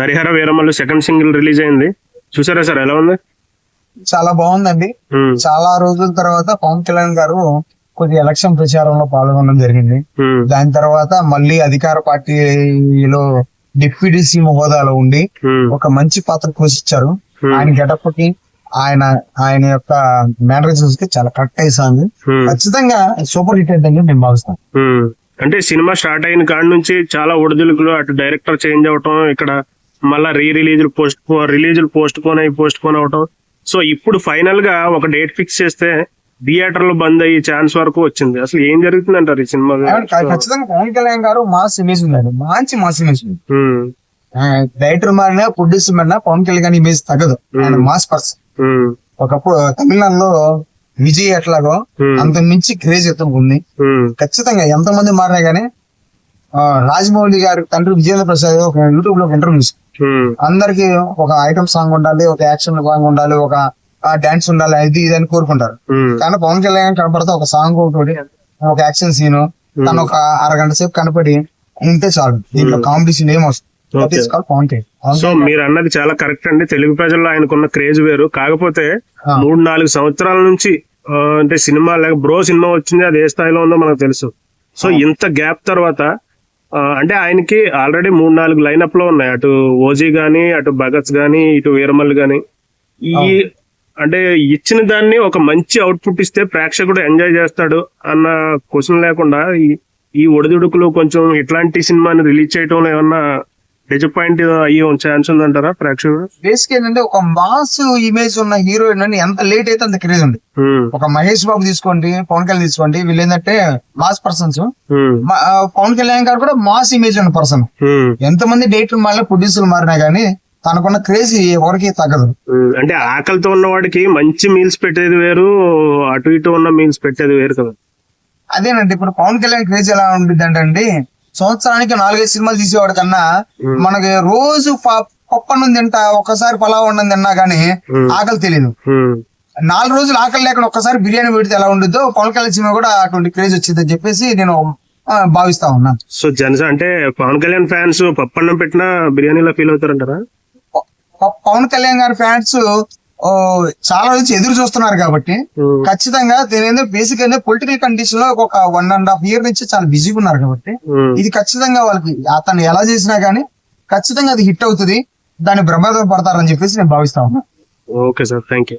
Harihara Veeramallu second single release అయింది. చూసారా sir ఎలా ఉంది? చాలా బాగుందండి. చాలా రోజుల తర్వాత పవన్ కళ్యాణ్ గారు కొద్ది ఎలక్షన్ ప్రచారంలో పాల్గొనడం జరిగింది. దాని తర్వాత మళ్ళీ అధికార పార్టీలో డిప్యూటీ సీఎం హోదాలో ఉండి ఒక మంచి పాత్ర పోషించారు. ఆయన గెటప్కి ఆయన ఆయన యొక్క మేనరిజమ్స్కి చాలా కరెక్ట్ అయ్యి ఖచ్చితంగా సూపర్ హిట్ అయిందని నేను భావిస్తాను. ఉమ్. అంటే సినిమా స్టార్ట్ అయిన కాడి నుంచి చాలా ఒడిదుడుకులు అటు డైరెక్టర్ చేంజ్ అవటం ఇక్కడ మళ్ళా re release post release postpone అయి పోస్ట్ పోన్ అవటం. సో ఇప్పుడు ఫైనల్గా ఒక డేట్ ఫిక్స్ చేస్తే థియేటర్లు బంద్ అయ్యే ఛాన్స్ వరకు వచ్చింది. అసలు ఏం జరుగుతుంది అంటారు ఈ సినిమా? ఖచ్చితంగా పవన్ కళ్యాణ్ గారు మాస్ ఇమేజ్ ఉందండి మంచి మాస్ ఇమేజ్ డైరెక్టర్ మారినా ప్రొడ్యూసర్ మారినా పవన్ కళ్యాణ్ ఇమేజ్ తగ్గదు. Mass person. ఒకప్పుడు తమిళనాడులో విజయ్ ఎట్లాగో. అంత మించి క్రేజ్ ఎత్తు ఉంది. ఖచ్చితంగా ఎంత మంది మారినా గానీ రాజమౌళి గారి తండ్రి విజేంద్ర ప్రసాద్ ఒక యూట్యూబ్లో ఇంటర్వ్యూ చూసి ఉమ్, అందరికి ఒక ఐటమ్ సాంగ్ ఉండాలి ఒక యాక్షన్ సాంగ్ ఉండాలి ఒక డాన్స్ ఉండాలి అది ఇది అని కోరుకుంటారు. కానీ పవన్ కళ్యాణ్ కనపడితే ఒక సాంగ్ ఒకటి ఒక యాక్షన్ సీన్ తను ఒక అరగంట సేపు కనపడి ఉంటే చాలు. దీంట్లో సీన్ ఏం వస్తుంది సో మీరు అన్నది చాలా కరెక్ట్ అండి. తెలుగు ప్రజల్లో ఆయనకున్న క్రేజ్ వేరు. కాకపోతే. మూడు నాలుగు సంవత్సరాల నుంచి అంటే సినిమా లేక బ్రో సినిమా వచ్చింది అది ఏ స్థాయిలో ఉందో మనకు తెలుసు. సో ఇంత గ్యాప్ తర్వాత అంటే ఆయనకి ఆల్రెడీ మూడు నాలుగు లైనప్లో ఉన్నాయి. అటు ఓజీ గానీ అటు భగత్ గానీ ఇటు వీరమల్ గానీ. ఈ అంటే ఇచ్చిన దాన్ని ఒక మంచి అవుట్పుట్ ఇస్తే ప్రేక్షకుడు ఎంజాయ్ చేస్తాడు అన్న క్వశ్చన్ లేకుండా ఈ- ఈ ఒడిదుడుకులు కొంచెం ఇట్లాంటి సినిమాని రిలీజ్ చేయటంలో ఏమన్నా డిసప్పాయింట్ అయ్యే ఛాన్స్ ఉందంటారా ప్రేక్షకుడు? బేసిక్ ఏంటంటే ఒక మాస్ ఇమేజ్ ఉన్న హీరోయిన్ అని ఎంత లేట్ అయితే అంత క్రేజ్ ఉంది. ఉమ్, ఒక మహేష్ బాబు తీసుకోండి పవన్ కళ్యాణ్ తీసుకోండి వీళ్ళు ఏంటంటే మాస్ పర్సన్స్ పవన్ కళ్యాణ్ గారు కూడా మాస్ ఇమేజ్ ఉన్న పర్సన్ ఉమ్, ఎంతమంది డేట్లు మారినా ప్రొడ్యూసర్లు మారినా గానీ తనకున్న క్రేజ్ ఎవరికి తగ్గదు. ఉమ్. అంటే ఆకలితో ఉన్న వాడికి మంచి మీల్స్ పెట్టేది వేరు అటు ఇటు ఉన్న మీల్స్ పెట్టేది వేరు కదా. అదేనండి ఇప్పుడు పవన్ కళ్యాణ్ క్రేజ్ ఎలా ఉంటుంది అంటే సంవత్సరానికి నాలుగైదు సినిమాలు తీసేవాడు కన్నా. మనకి రోజు ప- పప్పు అన్నం తింటా ఒక్కసారి పలావ్ అన్నం తిన్నా గానీ. ఆకలి తెలియదు నాలుగు రోజులు ఆకలి లేకుండా ఒక్కసారి బిర్యానీ పెడితే ఎలా ఉంటుందో పవన్ కళ్యాణ్ సినిమా కూడా అటువంటి క్రేజ్ వచ్చిందని చెప్పేసి నేను భావిస్తా ఉన్నాను సో జనస అంటే పవన్ కళ్యాణ్ ఫ్యాన్స్ పప్పన్నం పెట్టినా బిర్యానీలో ఫీల్ అవుతారంటారా పవన్ కళ్యాణ్ గారి ఫ్యాన్స్ చాలా రోజు ఎదురు చూస్తున్నారు కాబట్టి ఉమ్, ఖచ్చితంగా దీని బేసిక్గా పొలిటికల్ కండిషన్లో ఒక వన్ అండ్ హాఫ్ ఇయర్ నుంచి చాలా బిజీగా ఉన్నారు కాబట్టి ఉమ్. ఇది ఖచ్చితంగా వాళ్ళకి అతను ఎలా చేసినా గానీ ఖచ్చితంగా అది హిట్ అవుతుంది. దాన్ని బ్రహ్మదం పడతారని చెప్పేసి నేను భావిస్తా ఉన్నా. Okay sir thank you